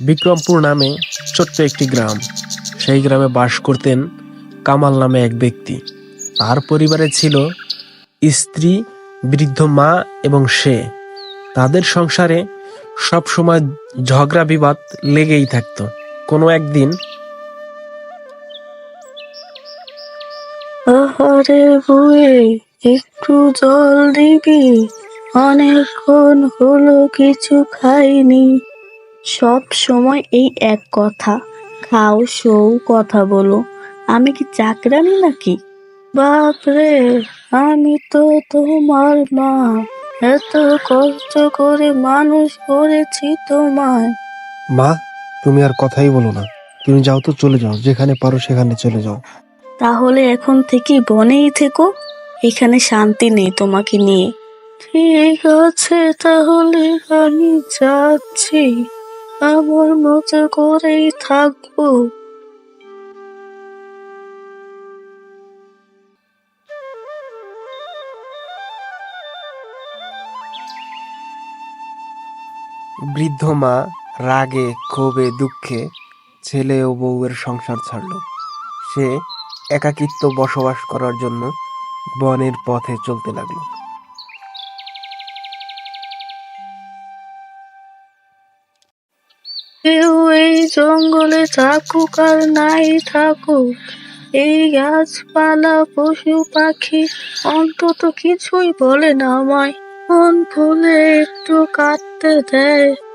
বিক্রমপুর নামে ছোট্ট একটি গ্রাম। সেই গ্রামে বাস করতেন কামাল নামে এক ব্যক্তি। তার পরিবারে ছিল স্ত্রী, বৃদ্ধ মা এবং সে। তাদের সংসারে সব সময় ঝগড়া বিবাদ লেগেই থাকতো। কোনো একদিন আহারে বুয়ে, একটু জল দিবি? অনেকক্ষণ হলো, কিছু খাইনি। সব সময় এই এক কথা। খাও শোও কথা বলো। আমি কি চাকরানি নাকি? বাপরে আমি তো তোমার মা। এত কষ্ট করে মানুষ করেছি তোমায়। মা তুমি আর কথাই বলো না। তুমি যাও তো চলে যাও। যেখানে পারো সেখানে চলে যাও। তাহলে এখন থেকে বনেই থেকো। এখানে শান্তি নেই তোমাকে নিয়ে। ঠিক আছে তাহলে আমি যাচ্ছি। আমার মতো করেই থাকব। বৃদ্ধ মা রাগে, ক্ষোভে, দুঃখে ছেলে ও বউয়ের সংসার ছাড়ল। সে একাকিত্ব বসবাস করার জন্য বনের পথে চলতে লাগল। কেউ এই জঙ্গলে থাকুক আর নাই থাকুক। এই গাছপালা, পশু পাখি অন্তত কিছুই বলে না আমায়। মন ফুলে একটু কাটতে দেয়।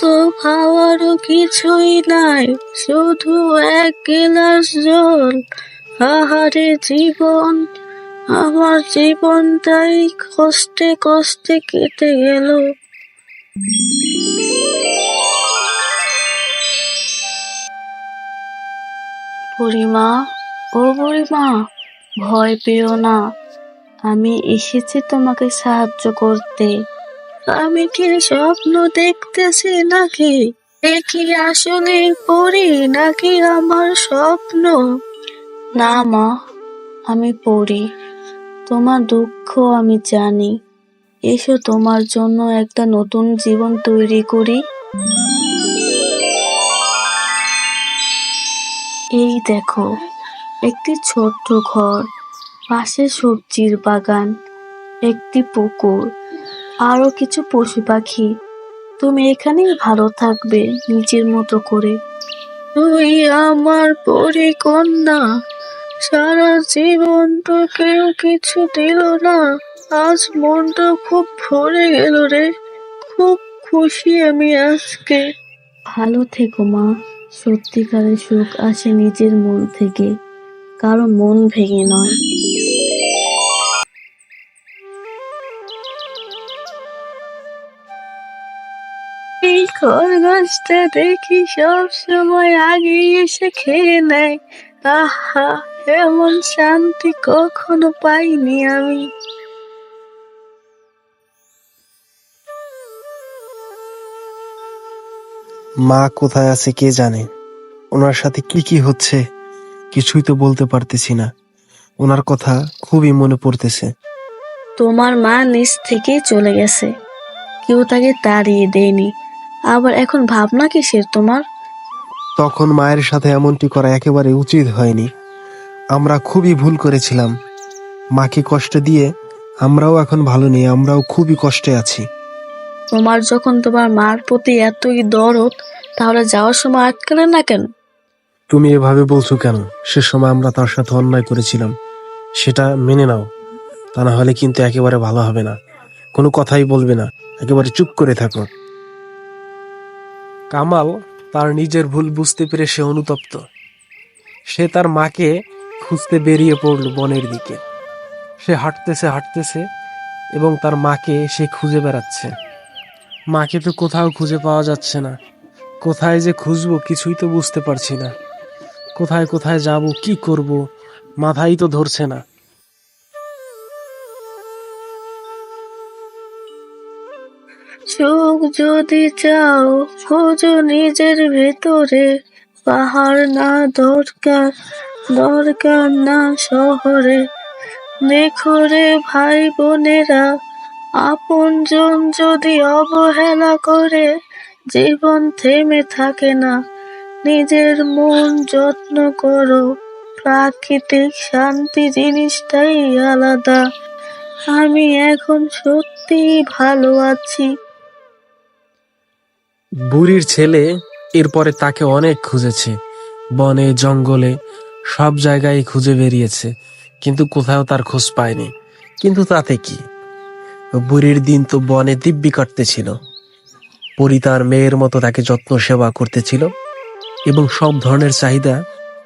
তো খাওয়ারও কিছুই নাই, শুধু এক গিলাস জল। আহারে জীবন, আমার জীবনটাই কষ্টে কষ্টে কেটে গেল। বুড়িমা, ও বুড়িমা, ভয় পেও না। আমি এসেছি তোমাকে সাহায্য করতে। আমি কি স্বপ্ন দেখতেছি নাকি? এ কি আসলে পড়ি নাকি আমার স্বপ্ন? না মা, আমি পড়ি। তোমার দুঃখ আমি জানি। এসো তোমার জন্য একটা নতুন জীবন তৈরি করি। এই দেখো, একটি ছোট্ট ঘর, পাশে সবজির বাগান, একটি পুকুর। আরও কিছু পশু পাখি। তুমি এখানেই ভালো থাকবে নিজের মতো করে। তুই আমার পরিকন্যা। সারা জীবন তো কেউ কিছু দিল না। আজ মনটা খুব ভরে গেল রে। খুব খুশি আমি আজকে। ভালো থেকো মা। সত্যিকারের সুখ আসে নিজের মন থেকে। কারও মন ভেঙে নয়। খরগোশটা দেখি সব সময় আগে এসে খেয়ে নেয়। আহা এমন শান্তি কখনো পাইনি আমি। মা কোথায় আছে কে জানে? ওনার সাথে কি কি হচ্ছে কিছুই তো বলতে পারতেছি না। ওনার কথা খুবই মনে পড়তেছে। তোমার মা নিজ থেকেই চলে গেছে। কেউ তাকে তাড়িয়ে দেয়নি। আবার এখন ভাবনা কিসের তোমার? তখন মায়ের সাথে এমনটি করা একেবারে উচিত হয়নি। আমরা খুবই ভুল করেছিলাম। মাকে কষ্ট দিয়ে আমরাও এখন ভালো নেই আমরাও খুবই কষ্টে আছি। তোমার যখন তোমার মার প্রতি এতই দরদ তাহলে যাওয়ার সময় আটকালে না কেন? তুমি এভাবে বলছো কেন? সে সময় আমরা তার সাথে অন্যায় করেছিলাম। সেটা মেনে নাও। তা না হলে কিন্তু একেবারে ভালো হবে না। কোনো কথাই বলবে না। একেবারে চুপ করে থাকো। কামাল তার নিজের ভুল বুঝতে পেরে সে অনুতপ্ত। সে তার মাকে খুঁজতে বেরিয়ে পড়ল বনের দিকে। সে হাঁটতেছে হাঁটতেছে এবং তার মাকে সে খুঁজে বেড়াচ্ছে। মাকে তো কোথাও খুঁজে পাওয়া যাচ্ছে না। কোথায় যে খুঁজবো কিছুই তো বুঝতে পারছি না। কোথায় কোথায় যাব, কি করব, মাথাই তো ধরছে না। সুখ যদি চাও, খোঁজো নিজের ভেতরে। পাহাড় না দরকার দরকার না শহরে। দেখো রে ভাই বোনেরা আপনজন যদি অবহেলা করে, জীবন থেমে থাকে না। নিজের মন যত্ন করো, প্রাকৃতিক শান্তি জিনিসটাই আলাদা। আমি এখন সত্যিই ভালো আছি। বুড়ির ছেলে এরপরে তাকে অনেক খুঁজেছে। বনে, জঙ্গলে, সব জায়গায় খুঁজে বেরিয়েছে, কিন্তু কোথাও তার খোঁজ পায়নি। কিন্তু তাতে কি? বুড়ির দিন তো বনে দিব্যি কাটতেছিল। পরি তার মেয়ের মতো তাকে যত্ন সেবা করতেছিল এবং সব ধরনের চাহিদা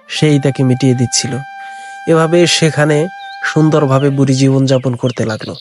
সেই তাকে মিটিয়ে দিচ্ছিল। এভাবে সেখানে সুন্দরভাবে বুড়ি জীবনযাপন করতে লাগল।